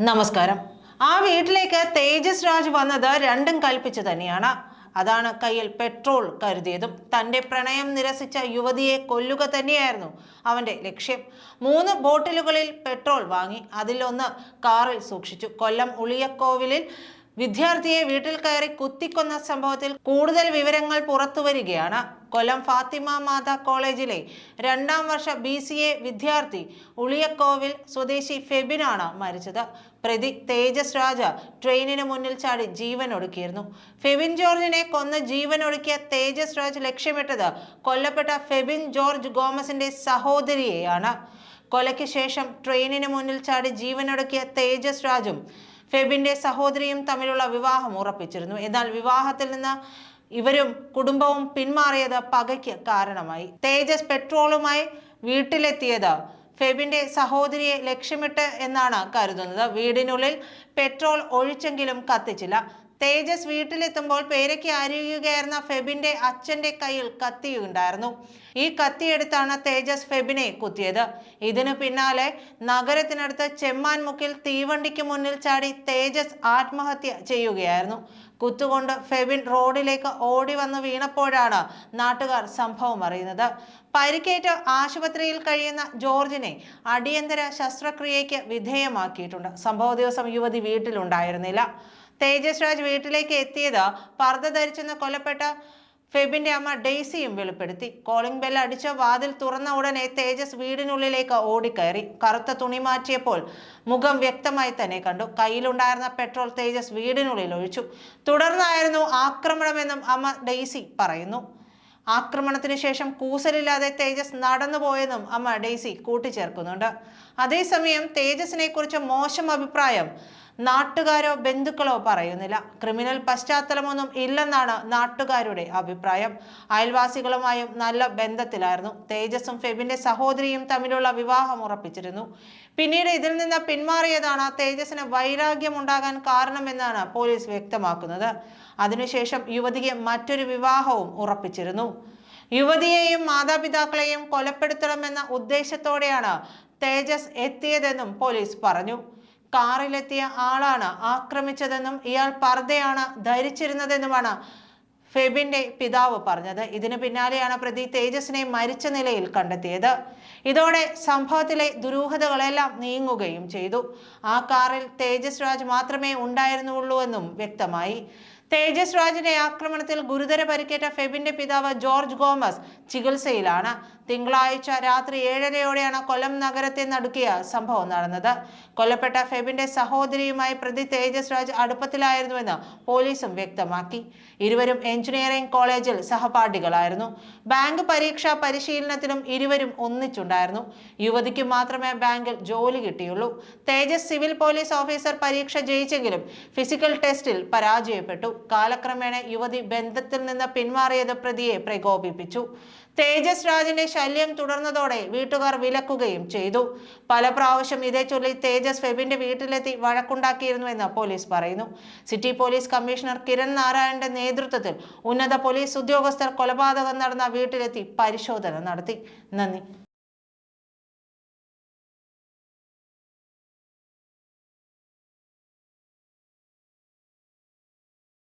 നമസ്കാരം. ആ വീട്ടിലേക്ക് തേജസ് രാജ് വന്നത് രണ്ടും കൽപ്പിച്ച് തന്നെയാണ്. അതാണ് കയ്യിൽ പെട്രോൾ കരുതിയതും തന്റെ പ്രണയം നിരസിച്ച യുവതിയെ കൊല്ലുക തന്നെയായിരുന്നു അവന്റെ ലക്ഷ്യം. മൂന്ന് ബോട്ടിലുകളിൽ പെട്രോൾ വാങ്ങി അതിലൊന്ന് കാറിൽ സൂക്ഷിച്ചു. കൊല്ലം ഉളിയക്കോവിലിൽ വിദ്യാർത്ഥിയെ വീട്ടിൽ കയറി കുത്തിക്കൊന്ന സംഭവത്തിൽ കൂടുതൽ വിവരങ്ങൾ പുറത്തുവരികയാണ്. കൊല്ലം ഫാത്തിമ മാതാ കോളേജിലെ രണ്ടാം വർഷ ബി സി എ വിദ്യാർത്ഥി ഉളിയക്കോവിൽ സ്വദേശി ഫെബിനാണ് മരിച്ചത്. പ്രതി തേജസ് രാജ ട്രെയിനിന് മുന്നിൽ ചാടി ജീവൻ ഒടുക്കിയിരുന്നു ഫെബിൻ ജോർജിനെ കൊന്ന് ജീവൻ ഒടുക്കിയ തേജസ് രാജ് ലക്ഷ്യമിട്ടത് കൊല്ലപ്പെട്ട ഫെബിൻ ജോർജ് ഗോമസിന്റെ സഹോദരിയെയാണ്. കൊലയ്ക്ക് ശേഷം ട്രെയിനിന് മുന്നിൽ ചാടി ജീവനൊടുക്കിയ തേജസ് രാജും ഫെബിന്റെ സഹോദരിയും തമ്മിലുള്ള വിവാഹം ഉറപ്പിച്ചിരുന്നു. എന്നാൽ വിവാഹത്തിൽ നിന്ന് ഇവരും കുടുംബവും പിന്മാറിയത് പകയ്ക്ക് കാരണമായി. തേജസ് പെട്രോളുമായി വീട്ടിലെത്തിയത് ഫെബിന്റെ സഹോദരിയെ ലക്ഷ്യമിട്ട് എന്നാണ് കരുതുന്നത്. വീടിനുള്ളിൽ പെട്രോൾ ഒഴിച്ചെങ്കിലും കത്തിച്ചില്ല. തേജസ് വീട്ടിലെത്തുമ്പോൾ പേരയ്ക്ക് അരിയുകയായിരുന്ന ഫെബിന്റെ അച്ഛന്റെ കയ്യിൽ കത്തിയുണ്ടായിരുന്നു. ഈ കത്തിയെടുത്താണ് തേജസ് ഫെബിനെ കുത്തിയത്. ഇതിനു പിന്നാലെ നഗരത്തിനടുത്ത് ചെമ്മാൻ മുക്കിൽ തീവണ്ടിക്ക് മുന്നിൽ ചാടി തേജസ് ആത്മഹത്യ ചെയ്യുകയായിരുന്നു. കുത്തുകൊണ്ട് ഫെബിൻ റോഡിലേക്ക് ഓടി വന്ന് വീണപ്പോഴാണ് നാട്ടുകാർ സംഭവം അറിയുന്നത്. പരിക്കേറ്റ് ആശുപത്രിയിൽ കഴിയുന്ന ജോർജിനെ അടിയന്തര ശസ്ത്രക്രിയയ്ക്ക് വിധേയമാക്കിയിട്ടുണ്ട്. സംഭവ ദിവസം യുവതി വീട്ടിലുണ്ടായിരുന്നില്ല. തേജസ് രാജ് വീട്ടിലേക്ക് എത്തിയത് പർദ്ദ ധരിച്ചെന്ന് കൊല്ലപ്പെട്ട ഫെബിന്റെ അമ്മ ഡെയ്സിയും വെളിപ്പെടുത്തി. കോളിംഗ് ബെൽ അടിച്ച വാതിൽ തുറന്ന ഉടനെ തേജസ് വീടിനുള്ളിലേക്ക് ഓടിക്കയറി. കറുത്ത തുണി മാറ്റിയപ്പോൾ മുഖം വ്യക്തമായി തന്നെ കണ്ടു. കയ്യിലുണ്ടായിരുന്ന പെട്രോൾ തേജസ് വീടിനുള്ളിൽ ഒഴിച്ചു. തുടർന്നായിരുന്നു ആക്രമണമെന്നും അമ്മ ഡെയ്സി പറയുന്നു. ആക്രമണത്തിന് ശേഷം കൂസലില്ലാതെ തേജസ് നടന്നുപോയെന്നും അമ്മ ഡെയ്സി കൂട്ടിച്ചേർക്കുന്നുണ്ട്. അതേസമയം തേജസിനെ കുറിച്ച് മോശം അഭിപ്രായം നാട്ടുകാരോ ബന്ധുക്കളോ പറയുന്നില്ല. ക്രിമിനൽ പശ്ചാത്തലമൊന്നും ഇല്ലെന്നാണ് നാട്ടുകാരുടെ അഭിപ്രായം. അയൽവാസികളുമായും നല്ല ബന്ധത്തിലായിരുന്നു. തേജസും ഫെബിന്റെ സഹോദരിയും തമ്മിലുള്ള വിവാഹം ഉറപ്പിച്ചിരുന്നു. പിന്നീട് ഇതിൽ നിന്ന് പിന്മാറിയതാണ് തേജസിന് വൈരാഗ്യമുണ്ടാകാൻ കാരണമെന്നാണ് പോലീസ് വ്യക്തമാക്കുന്നത്. അതിനുശേഷം യുവതിക്ക് മറ്റൊരു വിവാഹവും ഉറപ്പിച്ചിരുന്നു. യുവതിയെയും മാതാപിതാക്കളെയും കൊലപ്പെടുത്തണമെന്ന ഉദ്ദേശത്തോടെയാണ് തേജസ് എത്തിയതെന്നും പോലീസ് പറഞ്ഞു. കാറിലെത്തിയ ആളാണ് ആക്രമിച്ചതെന്നും ഇയാൾ പർദ്ദയാണ് ധരിച്ചിരുന്നതെന്നുമാണ് ഫെബിന്റെ പിതാവ് പറഞ്ഞത്. ഇതിനു പിന്നാലെയാണ് പ്രതി തേജസിനെ മരിച്ച നിലയിൽ കണ്ടെത്തിയത്. ഇതോടെ സംഭവത്തിലെ ദുരൂഹതകളെല്ലാം നീങ്ങുകയും ചെയ്തു. ആ കാറിൽ തേജസ് രാജ് മാത്രമേ ഉണ്ടായിരുന്നുള്ളൂ എന്നും വ്യക്തമായി. തേജസ് രാജിന്റെ ആക്രമണത്തിൽ ഗുരുതര പരിക്കേറ്റ ഫെബിന്റെ പിതാവ് ജോർജ് ഗോമസ് ചികിത്സയിലാണ്. തിങ്കളാഴ്ച രാത്രി ഏഴരയോടെയാണ് കൊല്ലം നഗരത്തെ നടുക്കിയ സംഭവം നടന്നത്. കൊല്ലപ്പെട്ട ഫെബിന്റെ സഹോദരിയുമായി പ്രതി തേജസ് രാജ് അടുപ്പത്തിലായിരുന്നുവെന്ന് പോലീസും വ്യക്തമാക്കി. ഇരുവരും എഞ്ചിനീയറിംഗ് കോളേജിൽ സഹപാഠികളായിരുന്നു. ബാങ്ക് പരീക്ഷാ പരിശീലനത്തിനും ഇരുവരും ഒന്നിച്ചുണ്ടായിരുന്നു. യുവതിക്ക് മാത്രമേ ബാങ്കിൽ ജോലി കിട്ടിയുള്ളൂ. തേജസ് സിവിൽ പോലീസ് ഓഫീസർ പരീക്ഷ ജയിച്ചെങ്കിലും ഫിസിക്കൽ ടെസ്റ്റിൽ പരാജയപ്പെട്ടു. കാലക്രമേണ യുവതി ബന്ധത്തിൽ നിന്ന് പിന്മാറിയത് പ്രതിയെ പ്രകോപിപ്പിച്ചു. തേജസ് രാജിന്റെ ശല്യം തുടർന്നതോടെ വീട്ടുകാർ വിലക്കുകയും ചെയ്തു. പല പ്രാവശ്യം ഇതേ ചൊല്ലി തേജസ് ഫെബിന്റെ വീട്ടിലെത്തി വഴക്കുണ്ടാക്കിയിരുന്നുവെന്ന് പോലീസ് പറയുന്നു. സിറ്റി പോലീസ് കമ്മീഷണർ കിരൺ നാരായണന്റെ നേതൃത്വത്തിൽ ഉന്നത പോലീസ് ഉദ്യോഗസ്ഥർ കൊലപാതകം നടന്ന വീട്ടിലെത്തി പരിശോധന നടത്തി. നന്ദി.